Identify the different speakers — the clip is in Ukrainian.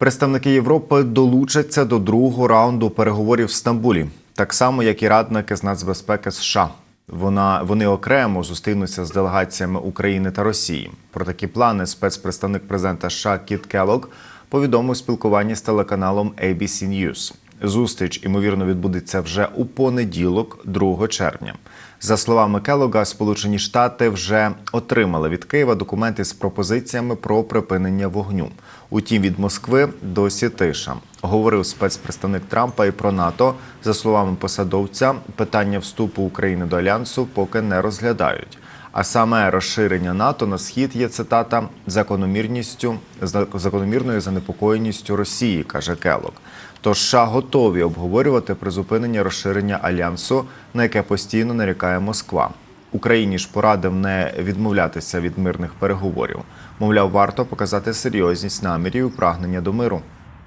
Speaker 1: Представники Європи долучаться до другого раунду переговорів в Стамбулі, так само як і радники з нацбезпеки США. Вона вони окремо зустрінуться з делегаціями України та Росії. Про такі плани спецпредставник президента США Кіт Келок повідомив спілкуванні з телеканалом ABC News. Зустріч ймовірно відбудеться вже у понеділок, 2 червня. За словами Келога, Сполучені Штати вже отримали від Києва документи з пропозиціями про припинення вогню. Утім, від Москви досі тиша. Говорив спецпредставник Трампа і про НАТО. За словами посадовця, питання вступу України до альянсу поки не розглядають. А саме розширення НАТО на схід є цитата закономірністю закономірною занепокоєністю Росії, каже Келок. Тож США готові обговорювати призупинення розширення альянсу, на яке постійно нарікає Москва. Україні ж порадив не відмовлятися від мирних переговорів. Мовляв, варто показати серйозність намірів і прагнення до миру.